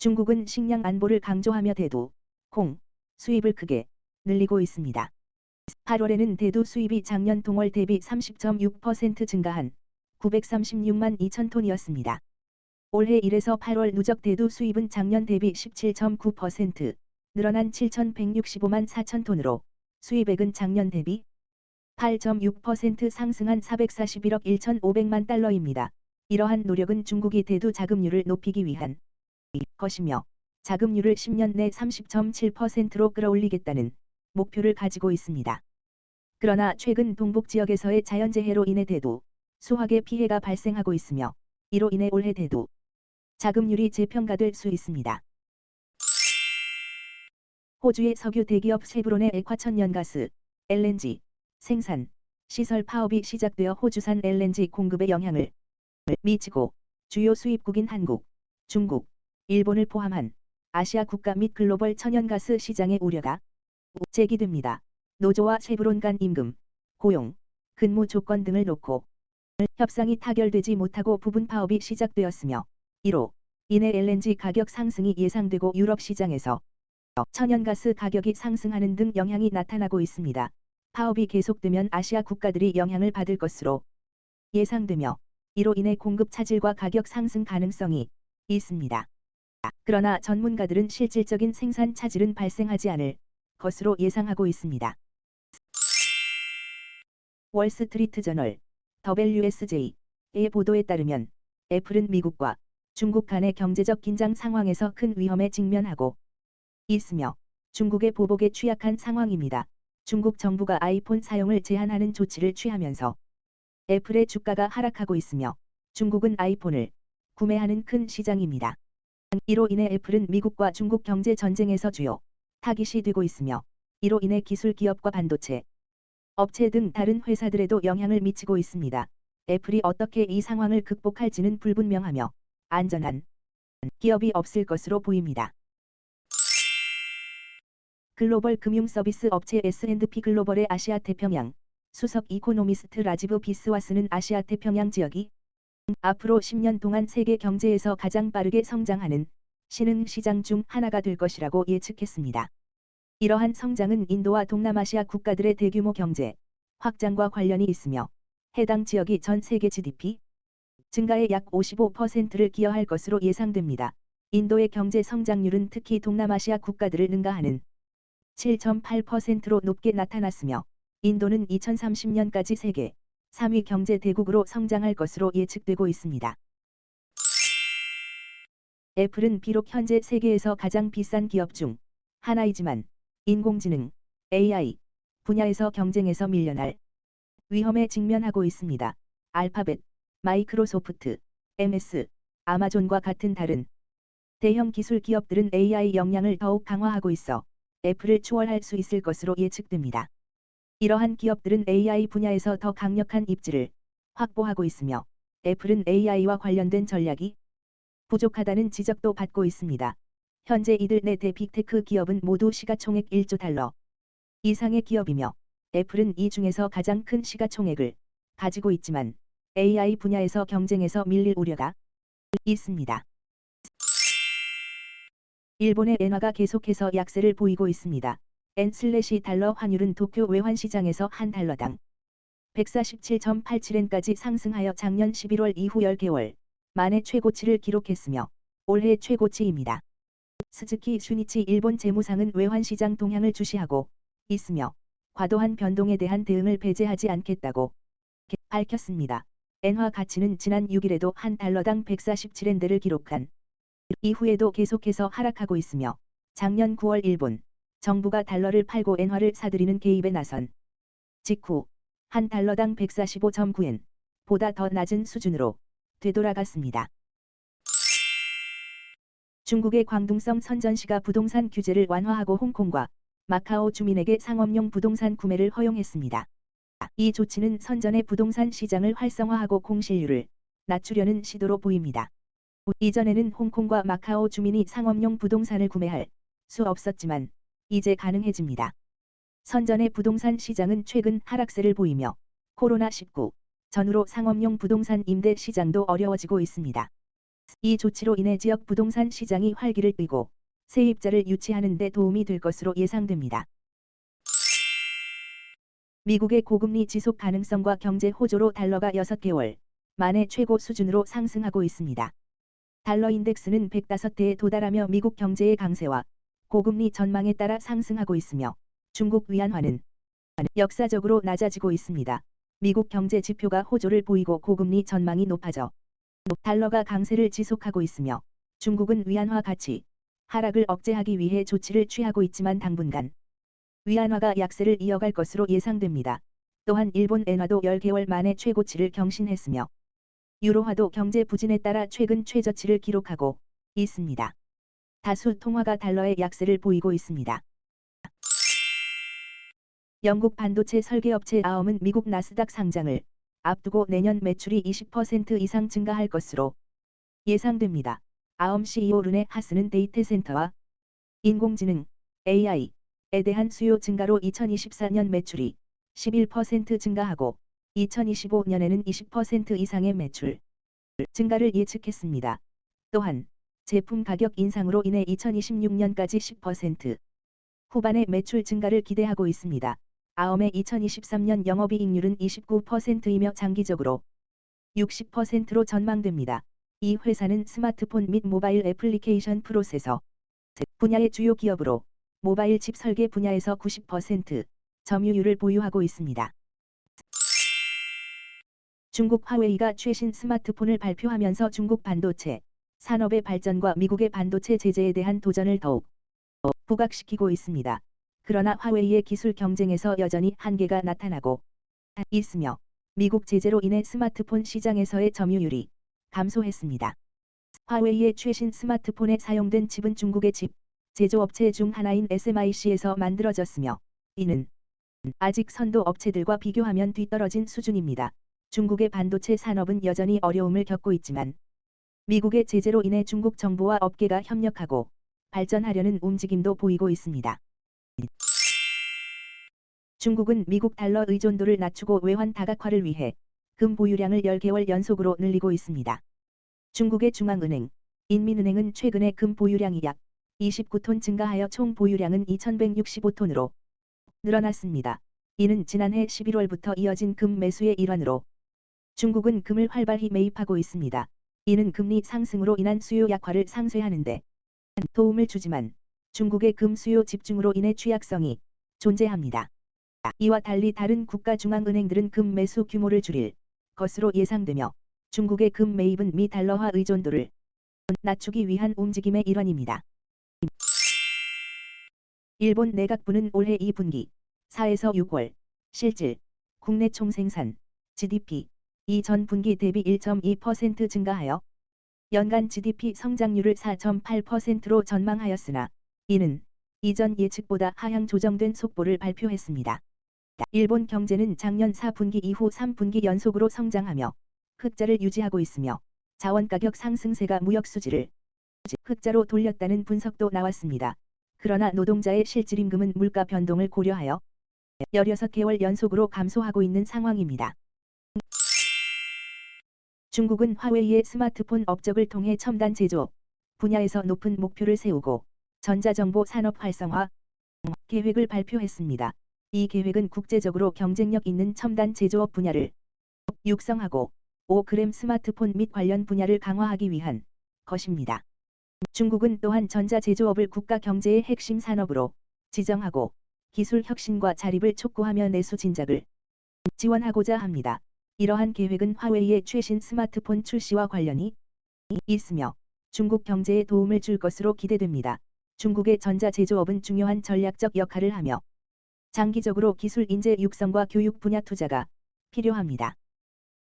중국은 식량 안보를 강조하며 대두, 콩, 수입을 크게 늘리고 있습니다. 8월에는 대두 수입이 작년 동월 대비 30.6% 증가한 936만 2천 톤이었습니다. 올해 1에서 8월 누적 대두 수입은 작년 대비 17.9% 늘어난 7,165만 4천 톤으로 수입액은 작년 대비 8.6% 상승한 441억 1,500만 달러입니다. 이러한 노력은 중국이 대두 자금률을 높이기 위한 것이며 자금률을 10년 내 30.7%로 끌어올리겠다는 목표를 가지고 있습니다. 그러나 최근 동북 지역에서의 자연재해로 인해 대두, 수확에 피해가 발생하고 있으며 이로 인해 올해 대두 자금률이 재평가될 수 있습니다. 호주의 석유 대기업 쉐브론의 액화천 연가스, LNG, 생산, 시설 파업이 시작되어 호주산 LNG 공급에 영향을 미치고 주요 수입국인 한국, 중국, 일본을 포함한 아시아 국가 및 글로벌 천연가스 시장의 우려가 제기됩니다. 노조와 쉐브론 간 임금, 고용, 근무 조건 등을 놓고 협상이 타결되지 못하고 부분 파업이 시작되었으며 이로 인해 LNG 가격 상승이 예상되고 유럽 시장에서 천연가스 가격이 상승하는 등 영향이 나타나고 있습니다. 파업이 계속되면 아시아 국가들이 영향을 받을 것으로 예상되며 이로 인해 공급 차질과 가격 상승 가능성이 있습니다. 그러나 전문가들은 실질적인 생산 차질은 발생하지 않을 것으로 예상하고 있습니다. 월스트리트 저널 WSJ의 보도에 따르면 애플은 미국과 중국 간의 경제적 긴장 상황에서 큰 위험에 직면하고 있으며 중국의 보복에 취약한 상황입니다. 중국 정부가 아이폰 사용을 제한하는 조치를 취하면서 애플의 주가가 하락하고 있으며 중국은 아이폰을 구매하는 큰 시장입니다. 이로 인해 애플은 미국과 중국 경제 전쟁에서 주요 타깃이 되고 있으며 이로 인해 기술 기업과 반도체 업체 등 다른 회사들에도 영향을 미치고 있습니다. 애플이 어떻게 이 상황을 극복할지는 불분명하며 안전한 기업이 없을 것으로 보입니다. 글로벌 금융 서비스 업체 S&P 글로벌의 아시아 태평양 수석 이코노미스트 라지브 비스와스는 아시아 태평양 지역이 앞으로 10년 동안 세계 경제에서 가장 빠르게 성장하는 신흥 시장 중 하나가 될 것이라고 예측했습니다. 이러한 성장은 인도와 동남아시아 국가들의 대규모 경제 확장과 관련이 있으며 해당 지역이 전 세계 GDP 증가의 약 55%를 기여할 것으로 예상됩니다. 인도의 경제 성장률은 특히 동남아시아 국가들을 능가하는 7.8%로 높게 나타났으며 인도는 2030년까지 세계 3위 경제 대국으로 성장할 것으로 예측되고 있습니다. 애플은 비록 현재 세계에서 가장 비싼 기업 중 하나이지만 인공지능, AI 분야에서 경쟁에서 밀려날 위험에 직면하고 있습니다. 알파벳, 마이크로소프트, MS, 아마존과 같은 다른 대형 기술 기업들은 AI 역량을 더욱 강화하고 있어 애플을 추월할 수 있을 것으로 예측됩니다. 이러한 기업들은 AI 분야에서 더 강력한 입지를 확보하고 있으며 애플은 AI와 관련된 전략이 부족하다는 지적도 받고 있습니다. 현재 이들 네 대 빅테크 기업은 모두 시가총액 1조 달러 이상의 기업이며 애플은 이 중에서 가장 큰 시가총액을 가지고 있지만 AI 분야에서 경쟁에서 밀릴 우려가 있습니다. 일본의 엔화가 계속해서 약세를 보이고 있습니다. 엔/슬래시 달러 환율은 도쿄 외환시장에서 한 달러당 147.87엔까지 상승하여 작년 11월 이후 10개월 만에 최고치를 기록했으며 올해 최고치입니다. 스즈키 슈니치 일본 재무상은 외환시장 동향을 주시하고 있으며 과도한 변동에 대한 대응을 배제하지 않겠다고 밝혔습니다. 엔화 가치는 지난 6일에도 한 달러당 147엔대를 기록한 이후에도 계속해서 하락하고 있으며 작년 9월 일본 정부가 달러를 팔고 엔화를 사들이는 개입에 나선 직후 한 달러당 145.9엔 보다 더 낮은 수준으로 되돌아갔습니다. 중국의 광둥성 선전시가 부동산 규제를 완화하고 홍콩과 마카오 주민에게 상업용 부동산 구매를 허용했습니다. 이 조치는 선전의 부동산 시장을 활성화하고 공실률을 낮추려는 시도로 보입니다. 이전에는 홍콩과 마카오 주민이 상업용 부동산을 구매할 수 없었지만 이제 가능해집니다. 선전의 부동산 시장은 최근 하락세를 보이며 코로나19 전후로 상업용 부동산 임대 시장도 어려워지고 있습니다. 이 조치로 인해 지역 부동산 시장이 활기를 띠고 세입자를 유치하는 데 도움이 될 것으로 예상됩니다. 미국의 고금리 지속 가능성과 경제 호조로 달러가 6개월 만에 최고 수준으로 상승하고 있습니다. 달러 인덱스는 105대에 도달하며 미국 경제의 강세와 고금리 전망에 따라 상승하고 있으며 중국 위안화는 역사적으로 낮아지고 있습니다. 미국 경제 지표가 호조를 보이고 고금리 전망이 높아져 달러가 강세를 지속하고 있으며 중국은 위안화 가치 하락을 억제하기 위해 조치를 취하고 있지만 당분간 위안화가 약세를 이어갈 것으로 예상됩니다. 또한 일본 엔화도 10개월 만에 최고치를 경신했으며 유로화도 경제 부진에 따라 최근 최저치를 기록하고 있습니다. 다수 통화가 달러의 약세를 보이고 있습니다. 영국 반도체 설계업체 아엄은 미국 나스닥 상장을 앞두고 내년 매출이 20% 이상 증가할 것으로 예상됩니다. 아엄 CEO 르네 하스는 데이터 센터와 인공지능 AI에 대한 수요 증가로 2024년 매출이 11% 증가하고 2025년에는 20% 이상의 매출 증가를 예측했습니다. 또한 제품 가격 인상으로 인해 2026년까지 10% 후반의 매출 증가를 기대하고 있습니다. 아엄의 2023년 영업이익률은 29%이며 장기적으로 60%로 전망됩니다. 이 회사는 스마트폰 및 모바일 애플리케이션 프로세서 분야의 주요 기업으로 모바일 칩 설계 분야에서 90% 점유율을 보유하고 있습니다. 중국 화웨이가 최신 스마트폰을 발표하면서 중국 반도체 산업의 발전과 미국의 반도체 제재에 대한 도전을 더욱 부각시키고 있습니다. 그러나 화웨이의 기술 경쟁에서 여전히 한계가 나타나고 있으며 미국 제재로 인해 스마트폰 시장에서의 점유율이 감소했습니다. 화웨이의 최신 스마트폰에 사용된 칩은 중국의 칩 제조업체 중 하나인 SMIC에서 만들어졌으며 이는 아직 선도 업체들과 비교하면 뒤떨어진 수준입니다. 중국의 반도체 산업은 여전히 어려움을 겪고 있지만 미국의 제재로 인해 중국 정부와 업계가 협력하고 발전하려는 움직임도 보이고 있습니다. 중국은 미국 달러 의존도를 낮추고 외환 다각화를 위해 금 보유량을 10개월 연속으로 늘리고 있습니다. 중국의 중앙은행, 인민은행은 최근에 금 보유량이 약 29톤 증가하여 총 보유량은 2165톤으로 늘어났습니다. 이는 지난해 11월부터 이어진 금 매수의 일환으로 중국은 금을 활발히 매입하고 있습니다. 이는 금리 상승으로 인한 수요 약화를 상쇄하는데 도움을 주지만 중국의 금 수요 집중으로 인해 취약성이 존재합니다. 이와 달리 다른 국가 중앙은행들은 금 매수 규모를 줄일 것으로 예상되며 중국의 금 매입은 미 달러화 의존도를 낮추기 위한 움직임의 일환입니다. 일본 내각부는 올해 2분기 4에서 6월 실질 국내 총생산 GDP 이전 분기 대비 1.2% 증가하여 연간 GDP 성장률을 4.8%로 전망하였으나 이는 이전 예측보다 하향 조정된 속보를 발표했습니다. 일본 경제는 작년 4분기 이후 3분기 연속으로 성장하며 흑자를 유지하고 있으며 자원가격 상승세가 무역 수지를 흑자로 돌렸다는 분석도 나왔습니다. 그러나 노동자의 실질임금은 물가 변동을 고려하여 16개월 연속으로 감소하고 있는 상황입니다. 중국은 화웨이의 스마트폰 업적을 통해 첨단 제조 분야에서 높은 목표를 세우고 전자정보 산업 활성화 계획을 발표했습니다. 이 계획은 국제적으로 경쟁력 있는 첨단 제조업 분야를 육성하고 5g 스마트폰 및 관련 분야를 강화하기 위한 것입니다. 중국은 또한 전자 제조업을 국가 경제의 핵심 산업으로 지정하고 기술 혁신과 자립을 촉구하며 내수 진작을 지원하고자 합니다. 이러한 계획은 화웨이의 최신 스마트폰 출시와 관련이 있으며 중국 경제에 도움을 줄 것으로 기대됩니다. 중국의 전자 제조업은 중요한 전략적 역할을 하며 장기적으로 기술 인재 육성과 교육 분야 투자가 필요합니다.